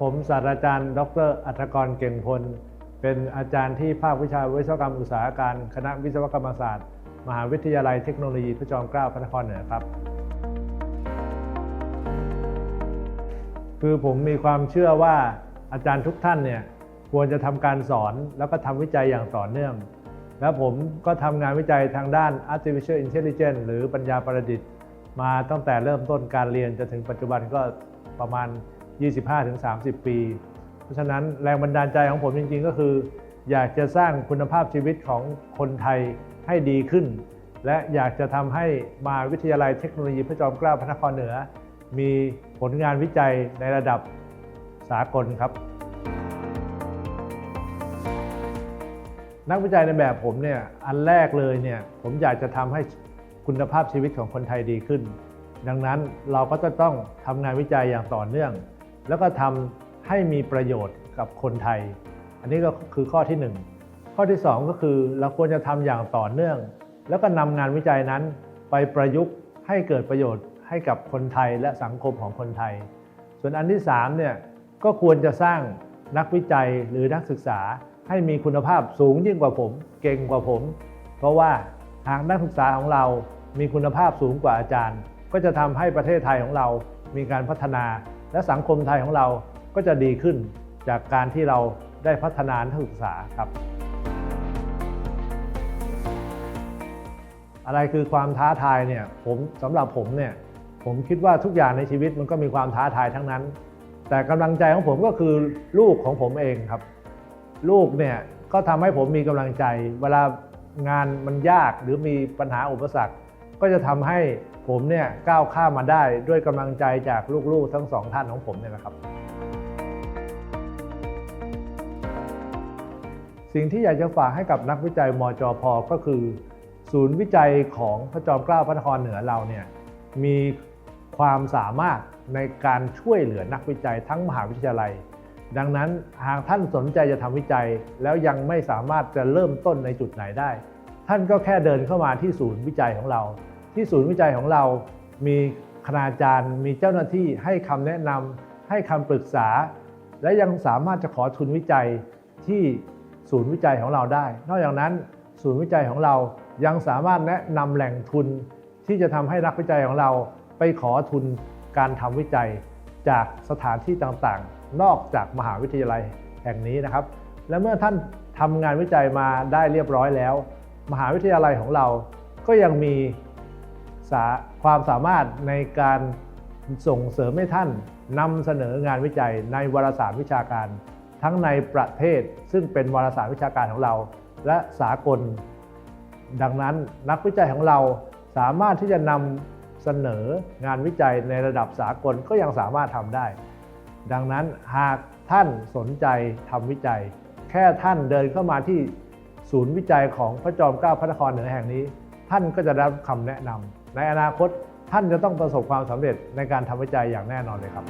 ผมศาสตราจารย์ ดร อัตกรเก่งพล เป็นอาจารย์ที่ภาควิชาวิศวกรรมอุตสาหการ คณะวิศวกรรมศาสตร์ มหาวิทยาลัยเทคโนโลยีพระจอมเกล้าพระนครเหนือครับ คือผมมีความเชื่อว่าอาจารย์ทุกท่านเนี่ยควรจะทำการสอนแล้วก็ทำวิจัยอย่างต่อเนื่อง แล้วผมก็ทำงานวิจัยทางด้าน artificial intelligence หรือปัญญาประดิษฐ์ มาตั้งแต่เริ่มต้นการเรียนจนถึงปัจจุบันก็ประมาณ 25-30 ปี เพราะฉะนั้นแรงบันดาลใจของผมจริง ๆ ก็คือ อยากจะสร้างคุณภาพชีวิตของคนไทยให้ดีขึ้น และอยากจะทำให้มหาวิทยาลัยเทคโนโลยีพระจอมเกล้าพระนครเหนือ มีผลงานวิจัยในระดับสากลครับ นักวิจัยในแบบผมเนี่ยอันแรกเลยเนี่ยผมอยากจะทำให้คุณภาพชีวิตของคนไทยดีขึ้น ดังนั้นเราก็จะต้องทำงานวิจัยอย่างต่อเนื่อง แล้วก็ทำให้มีประโยชน์กับคนไทย อันนี้ก็คือข้อที่ 1 ข้อที่ 2 ก็คือเราควรจะทำอย่างต่อเนื่อง แล้วก็นำงานวิจัยนั้นไปประยุกต์ให้เกิดประโยชน์ให้กับคนไทยและสังคมของคนไทย ส่วนอันที่3เนี่ยก็ควรจะสร้างนักวิจัยหรือนักศึกษาให้มีคุณภาพสูงยิ่งกว่าผม เก่งกว่าผม เพราะว่าหากนักศึกษาของเรามีคุณภาพสูงกว่าอาจารย์ ก็จะทำให้ประเทศไทยของเรามีการพัฒนา และสังคมไทยของเราก็จะดีขึ้นจากการที่เราได้พัฒนานักศึกษาครับ อะไรคือความท้าทายเนี่ยผมสำหรับผมเนี่ยผมคิดว่าทุกอย่างในชีวิตมันก็มีความท้าทายทั้งนั้น แต่กำลังใจของผมก็คือลูกของผมเองครับ ลูกเนี่ยก็ทำให้ผมมีกำลังใจ เวลางานมันยากหรือมีปัญหาอุปสรรค ก็จะทำให้ผมเนี่ยก้าวข้ามมาได้ด้วยกำลังใจจากลูกๆ ทั้งสองท่านของผมเนี่ยนะครับ สิ่งที่อยากจะฝากให้กับนักวิจัยมจพก็คือ ศูนย์วิจัยของพระจอมเกล้าพระนครเหนือเราเนี่ยมีความสามารถในการช่วยเหลือนักวิจัยทั้งมหาวิทยาลัย ดังนั้นหากท่านสนใจจะทำวิจัย แล้วยังไม่สามารถจะเริ่มต้นในจุดไหนได้ ท่านก็แค่เดินเข้ามาที่ศูนย์วิจัยของเรา ที่ศูนย์วิจัยของเรา มีคณาจารย์ มีเจ้าหน้าที่ให้คำแนะนำให้คำปรึกษา และยังสามารถจะขอทุนวิจัยที่ศูนย์วิจัยของเราได้ นอกจากนั้นศูนย์วิจัยของเรายังสามารถแนะนำแหล่งทุน ที่จะทำให้นักวิจัยของเราไปขอทุนการทำวิจัยจากสถานที่ต่างๆ นอกจากมหาวิทยาลัยแห่งนี้นะครับ และเมื่อท่านทำงานวิจัยมาได้เรียบร้อยแล้ว มหาวิทยาลัยของเราก็ยังมีความสามารถในการส่งเสริมให้ท่านนำเสนองานวิจัยในวารสารวิชาการ ทั้งในประเทศซึ่งเป็นวารสารวิชาการของเรา และสากล ดังนั้นนักวิจัยของเราสามารถที่จะนำเสนองานวิจัยในระดับสากลก็ยังสามารถทำได้ ดังนั้นหากท่านสนใจทำวิจัย แค่ท่านเดินเข้ามาที่ ศูนย์วิจัยของพระจอมเกล้าพระนครเหนือแห่งนี้ ท่านก็จะได้รับคำแนะนำในอนาคตท่านจะต้องประสบความสำเร็จในการทำวิจัยอย่างแน่นอนเลยครับ